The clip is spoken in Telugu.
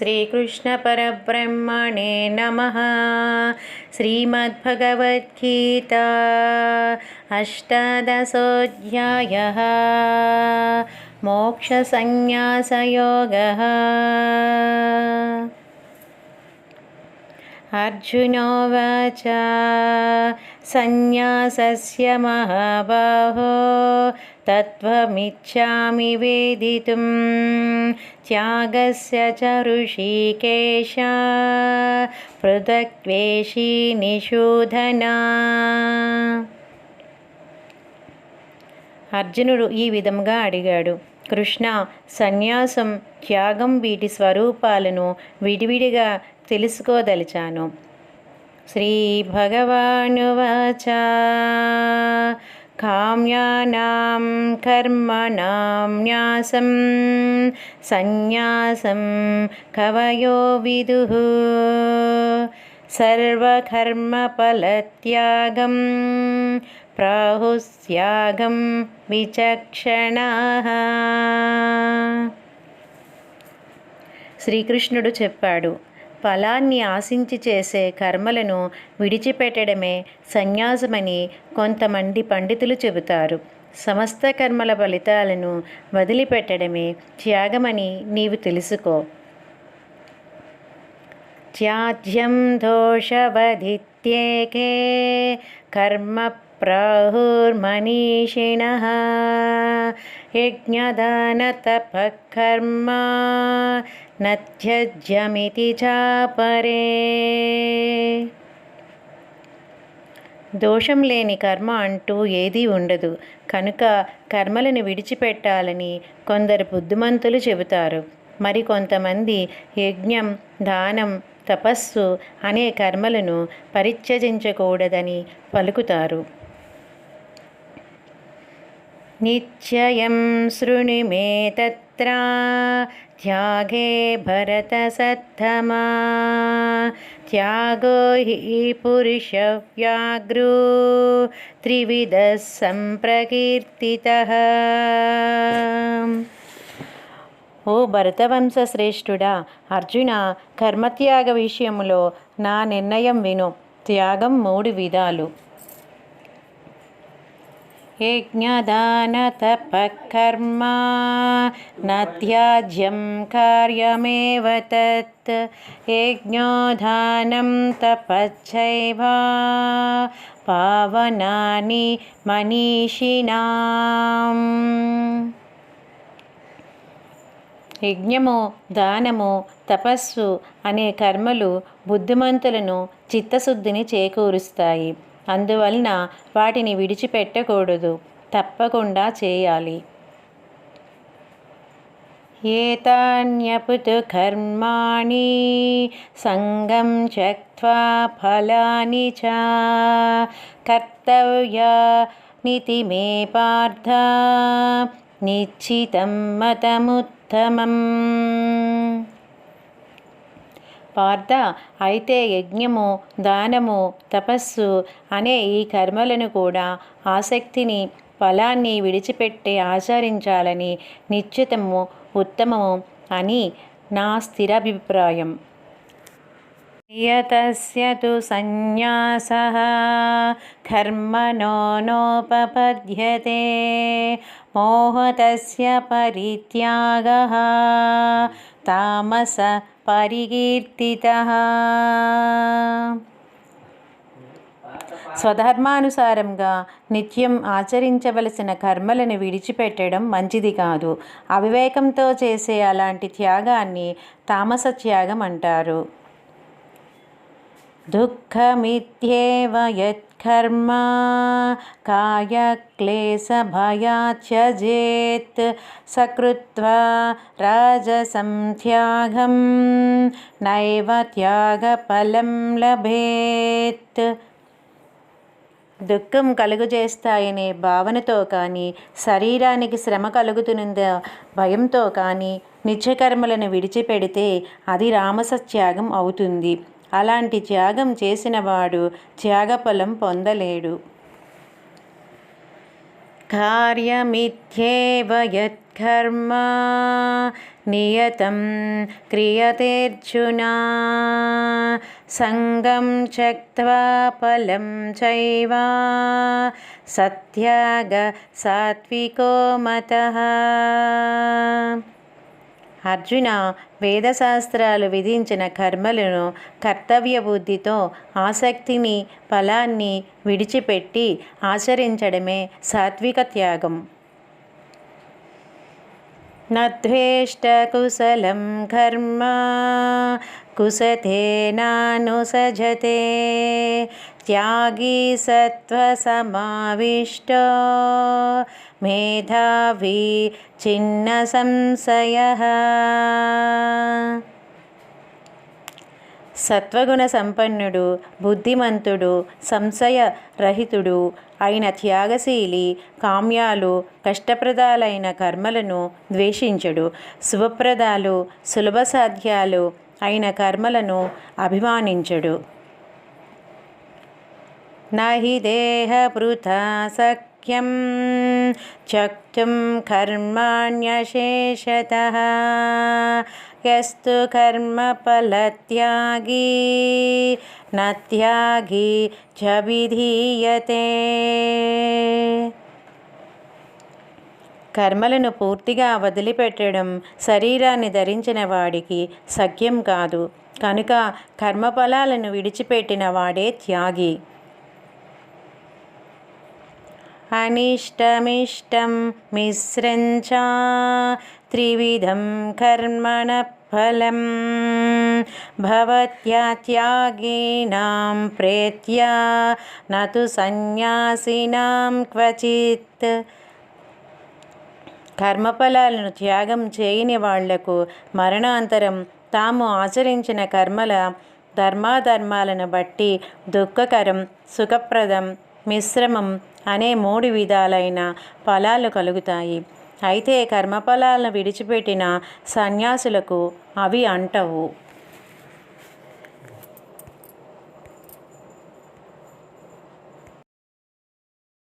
श्रीकृष्णपरब्रह्मणे नमः। श्रीमद्भगवद्गीता अष्टादशोऽध्यायः। मोक्षसंन्यासयोगः। अर्जुनोवाच सन्न्यासस्य महाबाहो तत्त्वमिच्छामि वेदितुं त्यागस्य च ऋषिकेश पृथक्त्वेषी నిషూధనా అర్జునుడు ఈ విధంగా అడిగాడు కృష్ణ సన్యాసం త్యాగం వీటి స్వరూపాలను విడివిడిగా తెలుసుకోదలిచాను శ్రీ భగవానువాచ కామ్యానాం కర్మణాం న్యాసం సన్యాసం కవయో విదుః సర్వకర్మఫలత్యాగం ప్రాహుస్యాగం విచక్షణ శ్రీకృష్ణుడు చెప్పాడు ఫలాన్ని ఆశించి చేసే కర్మలను విడిచిపెట్టడమే సన్యాసమని కొంతమంది పండితులు చెబుతారు. సమస్త కర్మల ఫలితాలను వదిలిపెట్టడమే త్యాగమని నీవు తెలుసుకో. త్యాజ్యం దోషవధిత్యేకే కర్మ ప్రాహుర్మనీషిణः యజ్ఞదానతపకర్మ నత్యజ్యమితి చాపరే దోషం లేని కర్మ అంటూ ఏదీ ఉండదు. కనుక కర్మలను విడిచిపెట్టాలని కొందరు బుద్ధిమంతులు చెబుతారు. మరి కొంతమంది యజ్ఞం దానం తపస్సు అనే కర్మలను పరిత్యజించకూడదని పలుకుతారు. నిత్యయం శృణిమే తత్ తత్ర త్యాగే భరతసత్తమా. త్యాగో హి పురుషవ్యాఘ్రో త్రివిధ సంప్రకీర్తిత. ఓ భరతవంశ శ్రేష్ఠుడా అర్జున కర్మత్యాగ విషయములో నా నిర్ణయం విను. త్యాగం మూడు విధాలు. యజ్ఞదానతపకర్మ నత్యాజ్యం కార్యమేవ తత్ యజ్ఞోదానం తపచ్చైవ పావనాని మనీషిణాం యజ్ఞము దానము తపస్సు అనే కర్మలు బుద్ధిమంతులను చిత్తశుద్ధిని చేకూరుస్తాయి. అందువలన వాటిని విడిచిపెట్టకూడదు. తప్పకుండా చేయాలి. ఏతాన్యపుతు కర్మాణి సంగం చక్వా ఫలాని చ కర్తవ్యానితి మే పార్థ నిశ్చితం మతముత్తమం. పార్థ అయితే యజ్ఞము దానము తపస్సు అనే ఈ కర్మలను కూడా ఆసక్తిని ఫలాన్ని విడిచిపెట్టి ఆచరించాలని నిశ్చితము ఉత్తమము అని నా స్థిరాభిప్రాయం. యతస్య తు సన్యాసः కర్మణో నోపపద్యతే మోహతస్య పరిత్యాగः తామస పరికీర్తిత స్వధర్మానుసారంగా నిత్యం ఆచరించవలసిన కర్మలను విడిచిపెట్టడం మంచిది కాదు. అవివేకంతో చేసే అలాంటి త్యాగాన్ని తామస త్యాగం అంటారు. దుఃఖమిత్యేవ యత్కర్మ కాయక్లేశభయాత్యజేత్ సకృత్వా రాజసం త్యాగం నైవ త్యాగఫలం లభేత్ దుఃఖం కలుగజేస్తాయనే భావనతో కానీ శరీరానికి శ్రమ కలుగుతున్న భయంతో కానీ నిత్యకర్మలను విడిచిపెడితే అది రామసత్యాగం అవుతుంది. అలాంటి త్యాగం చేసినవాడు త్యాగఫలం పొందలేడు. కార్యమిత్యేవ యత్కర్మ నియతం క్రియతేర్జున సంగం త్యక్త్వా ఫలం చైవ సత్యాగ సాత్వికో మత అర్జున వేదశాస్త్రాలు విధించిన కర్మలను కర్తవ్య బుద్ధితో ఆసక్తిని ఫలాన్ని విడిచిపెట్టి ఆచరించడమే సాత్విక త్యాగం. నద్వేష్టకుశలం కర్మ కుశతే నానుసజతే త్యాగీ సత్వసమావిష్ట మేధావి చిన్న సంశయ. సత్వగుణ సంపన్నుడు బుద్ధిమంతుడు సంశయరహితుడు అయిన త్యాగశీలి కామ్యాలు కష్టప్రదాలైన కర్మలను ద్వేషించడు. శుభప్రదాలు సులభ సాధ్యాలు అయిన కర్మలను అభిమానించడు. నహి దేహపృథా సఖ్యం చక్తుం కర్మాణ్యశేషతः యస్తు కర్మఫలత్యాగీ నత్యాగీ చ విధీయతే కర్మలను పూర్తిగా వదిలిపెట్టడం శరీరాన్ని ధరించిన వాడికి సఖ్యం కాదు. కనుక కర్మఫలాలను విడిచిపెట్టిన వాడే త్యాగి. అనిష్టమిష్టం మిశ్రంచ త్రివిధం కర్మణ ఫలం భవత్యాత్యాగీనాం ప్రేత్యా నతు సన్యాసినాం క్వచిత్ కర్మఫలాలను త్యాగం చేయని వాళ్ళకు మరణాంతరం తాము ఆచరించిన కర్మల ధర్మాధర్మాలను బట్టి దుఃఖకరం సుఖప్రదం మిశ్రమం అనే మూడు విధాలైన ఫలాలు కలుగుతాయి. అయితే కర్మఫలాలను విడిచిపెట్టిన సన్యాసులకు అవి అంటవు.